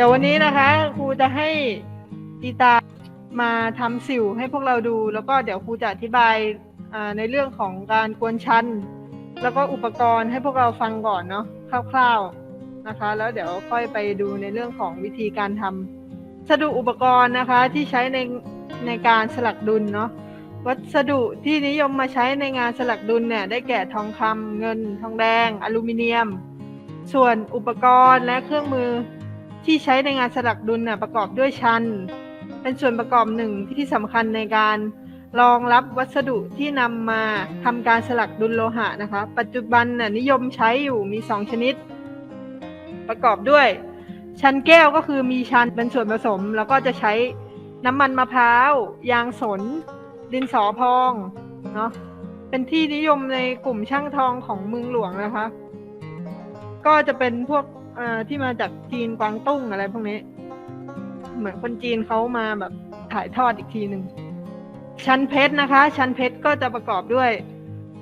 ดี๋ยววันนี้นะคะครูจะให้อีตามาทำสิวให้พวกเราดู แล้วก็เดี๋ยวครูจะอธิบายในเรื่องของการกวนชั้น แล้วก็อุปกรณ์ให้พวกเราฟังก่อนเนาะคร่าวๆนะคะ แล้วเดี๋ยวค่อยไปดูในเรื่องของวิธีการทำสดุอุปกรณ์นะคะที่ใช้ในในการสลักดุลเนาะวัสดุที่นิยมมาใช้ในงานสลักดุลเนี่ยได้แก่ทองคำเงิน ทองแดง อลูมิเนียม ส่วนอุปกรณ์และเครื่องมือ ที่ใช้ในงานสลักดุลน่ะประกอบด้วยชัน เป็นส่วนประกอบหนึ่งที่สำคัญในการรองรับวัสดุที่นำมาทำการสลักดุลโลหะนะคะ ปัจจุบันน่ะนิยมใช้อยู่มี 2 ชนิด ประกอบด้วย ชันแก้วก็คือมีชันเป็นส่วนผสม แล้วก็จะใช้น้ำมันมะพร้าว ยางสน ดินสอพองเนาะเป็นที่นิยมในกลุ่มช่างทองของเมืองหลวงนะคะ ก็จะเป็นพวก เอ่อที่มาจากจีนกวางตุ้งอะไรพวกนี้ เหมือนคนจีนเขามาแบบถ่ายทอดอีกทีหนึ่งชั้นเพชรนะคะ ชั้นเพชรก็จะประกอบด้วย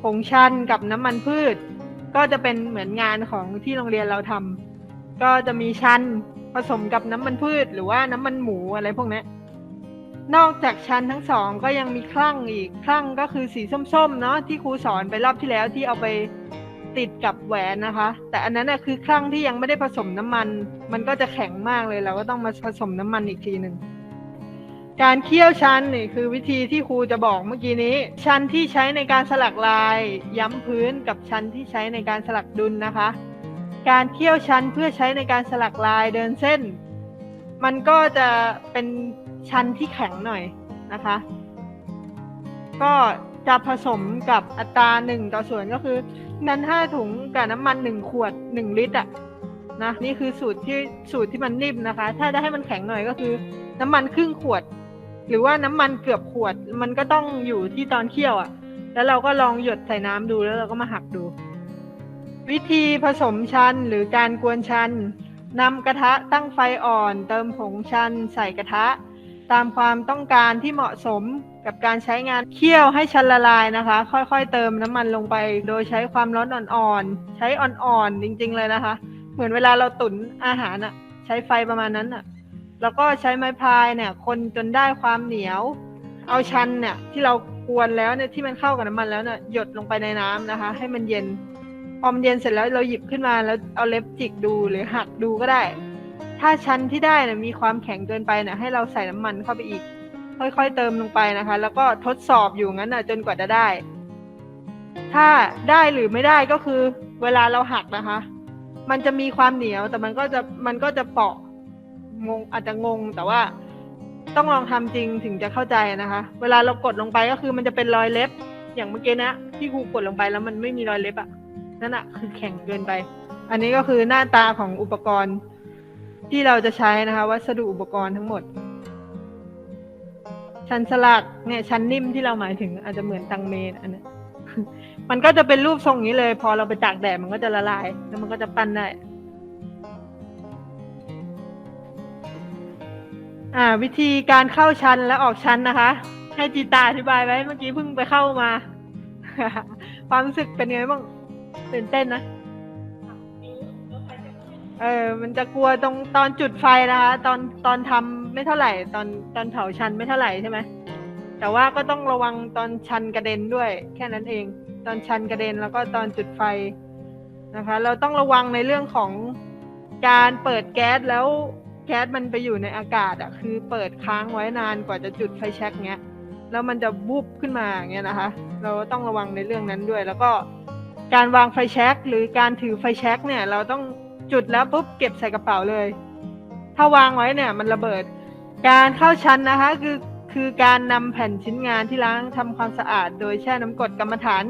ผงชันกับน้ำมันพืช ก็จะเป็นเหมือนงานของที่โรงเรียนเราทำก็จะมีชันผสมกับน้ำมันพืช หรือว่าน้ำมันหมูอะไรพวกนี้นอกจากชั้นทั้งสองก็ยังมีคลั่งอีกคลั่งก็คือสีส้มๆเนาะที่ครูสอนไปรอบที่แล้วที่เอาไป ติดกับแหวนนะคะ แต่อันนั้นน่ะคือคลั่งที่ยังไม่ได้ผสมน้ำมัน มันก็จะแข็งมากเลยเราก็ต้องมาผสมน้ำมันอีกทีหนึ่งการเคี่ยวชันนี่คือวิธีที่ครูจะบอกเมื่อกี้นี้ ชั้นที่ใช้ในการสลักลาย ย้ำพื้นกับชั้นที่ใช้ในการสลักดุลนะคะ การเคี่ยวชั้นเพื่อใช้ในการสลักลายเดินเส้น มันก็จะเป็นชั้นที่แข็งหน่อยนะคะ ก็ จะผสมกับอัตราหนึ่งต่อส่วนก็คือ นั้นห้าถุงกับน้ำมันหนึ่งขวดหนึ่งลิตรอะนะนี่คือสูตรที่สูตรที่มันนิ่มนะคะ ถ้าจะให้มันแข็งหน่อยก็คือ น้ำมันครึ่งขวด หรือว่าน้ำมันเกือบขวด มันก็ต้องอยู่ที่ตอนเคี่ยวอะแล้วเราก็ลองหยดใส่น้ำดูแล้วเราก็มาหักดู วิธีผสมชันหรือการกวนชันนำกระทะตั้งไฟอ่อน เติมผงชัน ใส่กระทะ ตามความต้องการที่เหมาะสมกับการใช้งานเคี่ยวให้ชันละลายนะคะ ค่อยๆ เติมน้ำมันลงไป โดยใช้ความร้อนอ่อนๆ ใช้อ่อนๆ จริงๆ เลยนะคะ เหมือนเวลาเราตุ๋นอาหารอะใช้ไฟประมาณนั้นอะแล้วก็ใช้ไม้พายเนี่ย คนจนได้ความเหนียว เอาชันเนี่ยที่เรากวนแล้วเนี่ยที่มันเข้ากับน้ำมันแล้วเนี่ยหยดลงไปในน้ำนะคะ ให้มันเย็นพอมันเย็นเสร็จแล้วเราหยิบขึ้นมาแล้วเอาเล็บจิกดูหรือหักดูก็ได้ ถ้าชั้นที่ได้นะมีความแข็งเกินไปนะให้เราใส่น้ำมันเข้าไปอีก ค่อยๆเติมลงไปนะคะ แล้วก็ทดสอบอยู่งั้นนะจนกว่าจะได้ ถ้าได้หรือไม่ได้ก็คือ เวลาเราหักนะคะ มันจะมีความเหนียวแต่มันก็จะมันก็จะเปาะงงอาจจะงงแต่ว่าต้องลองทำจริงถึงจะเข้าใจนะคะ เวลาเรากดลงไปก็คือมันจะเป็นรอยเล็บ อย่างเมื่อกี้นะที่ครูกดลงไปแล้วมันไม่มีรอยเล็บอะนั่นอะคือแข็งเกินไป อันนี้ก็คือหน้าตาของอุปกรณ์ ที่เราจะใช้นะคะ วัสดุอุปกรณ์ทั้งหมด ชั้นสลักเนี่ยชั้นนิ่มที่เราหมายถึงอาจจะเหมือนตังเมนอันนี้มันก็จะเป็นรูปทรงนี้เลย พอเราไปตากแดดมันก็จะละลาย แล้วมันก็จะปั้นได้อ่า วิธีการเข้าชั้นและออกชั้นนะคะ ให้จีตาอธิบายไว้เมื่อกี้เพิ่งไปเข้ามา ความรู้สึกเป็นไงบ้างตื่นเต้นนะ เออ มันจะกลัวตรงตอนจุดไฟนะคะตอนตอนทำไม่เท่าไหร่ ตอนตอนเผาชันไม่เท่าไหร่ใช่ไหมแต่ว่าก็ต้องระวังตอนชันกระเด็นด้วย แค่นั้นเอง ตอนชันกระเด็นแล้วก็ตอนจุดไฟนะคะ เราต้องระวังในเรื่องของการเปิดแก๊สแล้วแก๊สมันไปอยู่ในอากาศอะคือเปิดค้างไว้นานกว่าจะจุดไฟแช็กเงี้ยแล้วมันจะบุบขึ้นมาอย่างเงี้ยนะคะ เราต้องระวังในเรื่องนั้นด้วย แล้วก็การวางไฟแช็กหรือการถือไฟแช็กเนี่ย เราต้อง จุดแล้วปุ๊บเก็บใส่กระเป๋าเลย ถ้าวางไว้เนี่ย มันระเบิด การเข้าชั้นนะคะ คือคือการนำแผ่นชิ้นงานที่ล้างทำความสะอาด โดยแช่น้ำกรดกรรมฐาน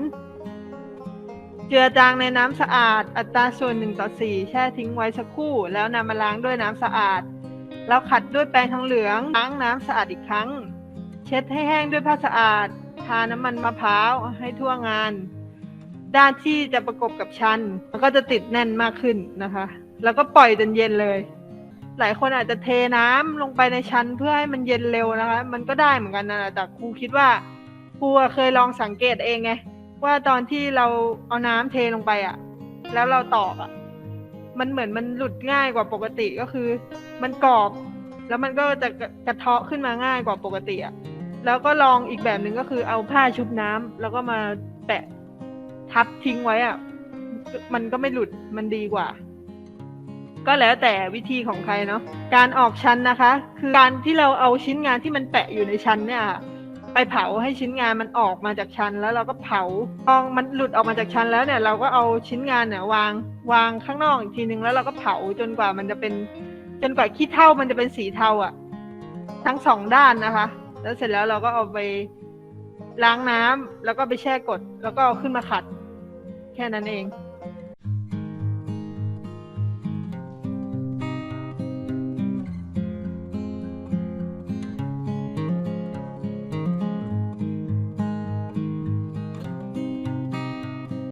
เจือจางในน้ำสะอาด อัตราส่วนหนึ่งต่อสี่แช่ทิ้งไว้สักครู่ แล้วนำมาล้างด้วยน้ำสะอาด แล้วขัดด้วยแปรงทองเหลืองล้างน้ำสะอาดอีกครั้ง เช็ดให้แห้งด้วยผ้าสะอาด ทาน้ำมันมะพร้าวให้ทั่วงาน ด้านที่จะประกบกับชั้นมันก็จะติดแน่นมากขึ้นนะคะ แล้วก็ปล่อยจนเย็นเลย หลายคนอาจจะเทน้ำลงไปในชั้นเพื่อให้มันเย็นเร็วนะคะ มันก็ได้เหมือนกันนะแต่ครูคิดว่าครูเคยลองสังเกตเองไงว่าตอนที่เราเอาน้ำเทลงไปอะ แล้วเราตอกอะ มันเหมือนมันหลุดง่ายกว่าปกติก็คือ มันกรอบ แล้วมันก็จะกระเทาะขึ้นมาง่ายกว่าปกติอะแล้วก็ลองอีกแบบหนึ่งก็คือเอาผ้าชุบน้ำแล้วก็มาแปะ ทับทิ้งไว้อะมันก็ไม่หลุดมันดีกว่า ก็แล้วแต่วิธีของใครเนาะการออกชั้นนะคะ คือการที่เราเอาชิ้นงานที่มันแปะอยู่ในชั้นเนี่ยไปเผาให้ชิ้นงานมันออกมาจากชั้นแล้วเราก็เผาพอมันหลุดออกมาจากชั้นแล้วเนี่ย เราก็เอาชิ้นงานเนี่ยวางวางข้างนอกอีกทีนึงแล้วเราก็เผาจนกว่ามันจะเป็น จนกว่าขี้เถ้ามันจะเป็นสีเทาอะทั้งสองด้านนะคะ แล้วเสร็จแล้วเราก็เอาไปล้างน้ำแล้วก็ไปแช่กด แล้วก็เอาขึ้นมาขัด แค่นั้นเอง